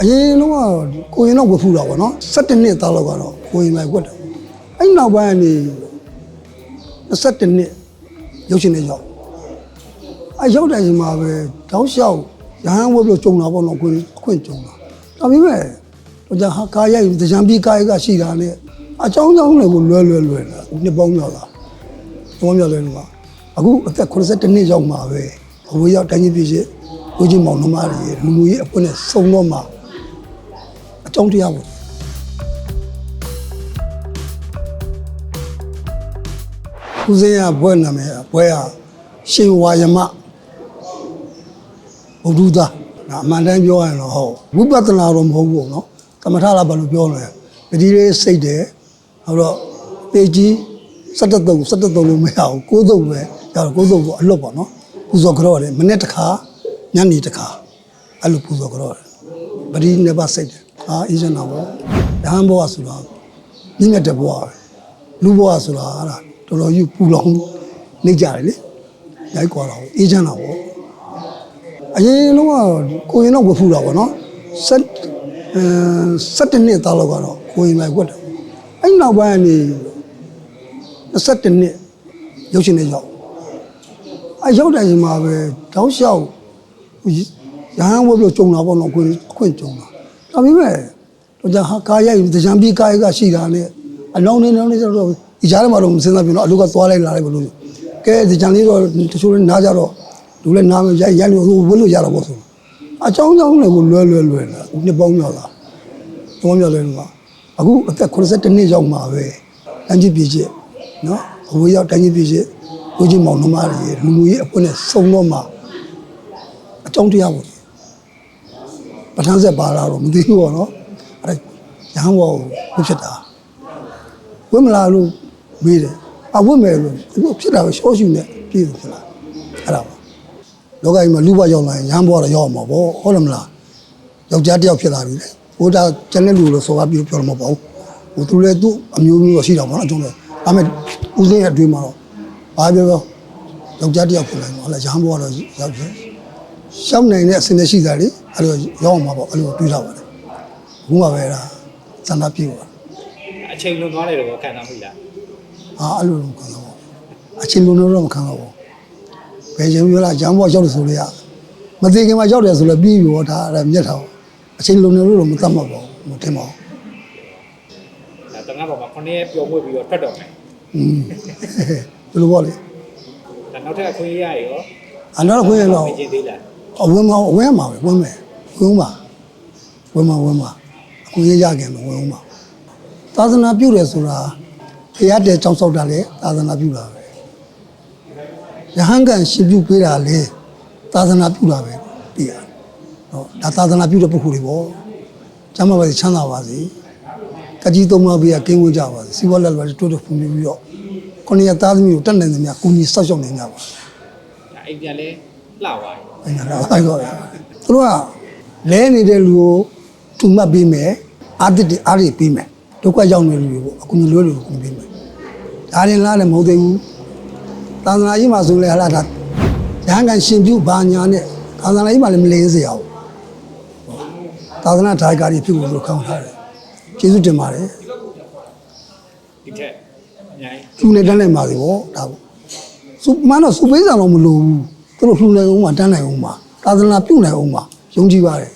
အရင်တော့ကကိုရင်တော့ဝတ်ဖူးတာပေါ့နော်17နှစ်သားလောက်ကတော့ကိုရင်လိုက်ဝတ်တယ်အဲ့နောက်ပိုင်းကနေ21နှစ်ရုပ်ရှင်နဲ့ရောက်အဲရောက်တဲ့အချိန်မှာပဲတောက်လျှောက်ရဟန်းဝတ်ပြီးကြုံတာပေါ့နော်ကိုရင်အခွင့်ကြုံတာဒါပေမဲ့တော့じゃဟာကားရိုက်တကြံပြီးကားရိုက်ကရှိတာနဲ့အကြောင်းကြောင်းတွေကိုလွယ်လွယ်လွယ်လာနှစ်ပေါင်းများလာပေါင်းများလဲလို့ကအခုအသက်82နှစ်ရောက်မှာပဲအဝေးရောက်တိုင်းကြီးပြည်ချင်းကိုချင်းမောင်နှမတွေလူမှုရေးအဖွဲ့နဲ့စုံတော့မှာ အကြောင်းတရားပေါ့ ဦးစင်းရဘွဲနာမည်ဘွဲကရှင်ဝါယမဘုဒ္ဓသာဒါအမှန်တမ်းပြောရရင်တော့ဟုတ်ဝိပဿနာတော့မဟုတ်ဘူးเนาะသမထလာဘာလို့ပြောလဲပတိလေးစိတ်တယ်နောက်တော့ပေကြီး73 73လို့မရဘူးကိုးသုံးပဲရတော့ကိုးသုံးဆိုအလွတ်ပေါ့เนาะပူဇော်ကြောတယ်မနေ့တစ်ခါညနေတစ်ခါအဲ့လိုပူဇော်ကြောတယ်ပတိနေပါစိတ်တယ် အာအေးချမ်းတာပေါ့ဓမ္မဘောဆိုတော့မြင့်မြတ်တဲ့ဘဝပဲလူဘဝဆိုတာဟာလားတော်တော်ကြီးပူလောင်နေကြတယ်လေရိုက်ကွာတာပေါ့အေးချမ်းတာပေါ့အရင်တော့ကကိုရင်တော့ဝတ်ဖူးတာပေါ့နော်ဆက်အဲ17နှစ်သားလောက်ကတော့ကိုရင်လိုက်ဝတ်တယ်အဲ့နောက်ပိုင်းကနေ21နှစ်ရုပ်ရှင်နဲ့ရောက်အဲရောက်တဲ့အချိန်မှာပဲတောက်လျှောက်ရဟန်းဝတ်ပြီးကြုံတာပေါ့နော်ကိုရင်အခွင့်ကြုံတာ ဒါပေမဲ့တော့じゃဟာကားရိုက်တကြံပြီးကားရိုက်ကရှိတာနဲ့အလောင်းနေလောင်းနေဆိုတော့ဒီကြားထဲမှာတော့မစဉ်းစားပြတော့အလူကသွားလိုက်လာလိုက်ဘလို့ကဲဒီကြံလေးတော့တချို့လည်းနားကြတော့လူလည်းနားမရိုက်ရိုက်လို့ဝတ်လို့ရတာပေါ့ဆိုအချောင်းချောင်းလည်းကိုလွယ်လွယ်လွယ်လာနှစ်ပေါင်းများလာပေါင်းများလဲလို့ကအခုအသက်82နှစ်ရောက်မှာပဲတန်းကြီးပြည့်ချက်နော်အဝေးရောက်တန်းကြီးပြည့်ချက်ကိုချင်းမောင်နှမတွေလူမှုရေးအဖွဲ့နဲ့စုံတော့မှာအကြောင်းတရားပေါ့ ပထမဆက်ပါလာတော့မသိဘူးပေါ့နော်အဲ့ဒါရဟန်းဘောကိုဖြစ်တာဝိမလာလို့မေးတယ်အဝိမယ်လို့သူဖြစ်တာပဲရှော့ရှူနဲ့ပြည်သူဖြစ်လာအဲ့ဒါပါလောကကြီးမှာလူဘရောက်လာရင်ရဟန်းဘောကတော့ရောက်မှာပေါ့ဟုတ်တယ်မလားယောက်ျားတစ်ယောက်ဖြစ်လာပြီလေဟိုဒါကျန်တဲ့လူလို့ဆိုပါပြီးပြောလို့မပေါ့ဟိုသူလည်းသူ့အမျိုးမျိုးတော့ရှိတော့မှာနော်အကျုံးလေဒါမဲ့ဦးစင်းရဲ့အတွင်းမှာတော့ဘာပြောပြောယောက်ျားတစ်ယောက်ဖြစ်လာရင်ဟုတ်လားရဟန်းဘောကတော့ရောက်ပြီ ရှောင်းနိုင်တဲ့အစင်းနဲ့ရှိတာလေအဲ့လိုရောက်အောင်မှာပေါ့အဲ့လိုတွေးထားပါတယ်ဘုမပဲလားစန္ဒပြေပါအချိန်လွန်သွားတယ်တော့ခံစားမိလားအာအဲ့လိုတော့ခံတော့ပေါ့အချင်းလုံးတော့မခံတော့ဘူးဘယ်ချိန်ပြောလားဂျမ်းဘောရောက်တယ်ဆိုလို့ရမသိခင်မှာရောက်တယ်ဆိုလည်းပြီးပြီပေါ့ဒါအဲ့ဒါမြတ်ထားအချင်းလုံးလို့တော့မတတ်မှာပေါ့မတင်ပါဘူးဒါတငါပေါ်မှာခုနှစ်ရက်ပျော်မွေ့ပြီးတော့ထွက်တော့မယ်อืมဘယ်လိုပေါ့လေဒါနောက်ထပ်အခွင့်အရေးရရောအနောက်ခွင့်ရတော့မကျင်သေးလား အဝင်းမအဝင်းမှာပဲဝင်းမယ်ဝင်းမှာဝင်းမှာဝင်းမှာအခုရရခင်တော့ဝင်းမှာသာသနာပြုတယ်ဆိုတာဘုရားတဲ့ကြောင်းဆောက်တာလေသာသနာပြုတာပဲရဟန်းကန်ရှင်ပြုပေးတာလေသာသနာပြုတာပဲသိရဟောဒါသာသနာပြုတဲ့ပုဂ္ဂိုလ်တွေပေါ့ကျမ်းမာပါစေချမ်းသာပါစေကကြီးသုံးပါးပေးကကင်းဝန်းကြပါစေစီဝါလက်လွယ်တိုးတိုးဖွံ့ဖြိုးပြီးတော့ခொနည်းသားသမီးကိုတတ်နိုင်သမျှကုညီဆောက်ရှောက်နိုင်ကြပါစေဒါအိမ်ပြန် လဲလှသွားပြီအဲ့ဒါတော့အဲ့တော့သူတို့ကလဲနေတဲ့လူကိုထူမှတ်ပေးမယ်အာတစ်တွေအားတွေပေးမယ်ဒုက္ခရောက်နေတဲ့လူတွေပေါ့အခုမျိုးလွဲလူကိုပေးမယ်ဒါရင်လားလည်းမဟုတ်သေးဘူးသာသနာကြီးမှာဆိုလဲဟာလာဒါရဟန်းကန်ရှင်ပြုဘာညာနဲ့သာသနာကြီးမှာလည်းမလင်းစေရအောင်သာသနာဒါကာကြီးဖြစ်ဖို့လို့ခေါင်းထားတယ်ကျေးဇူးတင်ပါတယ်ဒီထက်အများကြီးသူနဲ့တန်းနိုင်ပါစေဗောဒါပေါ့စုမန်းတော့စုပေးဆောင်တော့မလိုဘူး သူတို့လှူနိုင်အောင်မှာတန်းနိုင်အောင်မှာသာသနာပြုနိုင်အောင်မှာယုံကြည်ပါတယ်